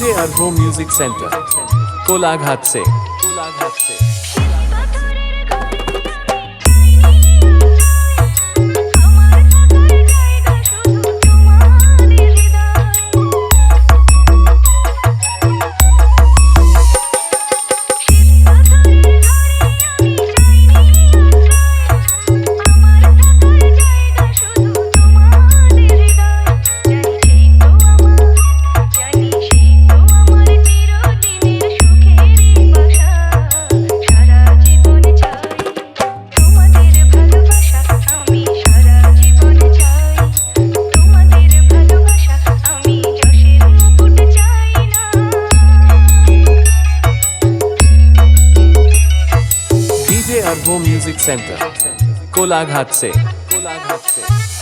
जे अरबो music centre Kolaghat से। Kolaghat music centre Kolaghat से कोलाघाट से।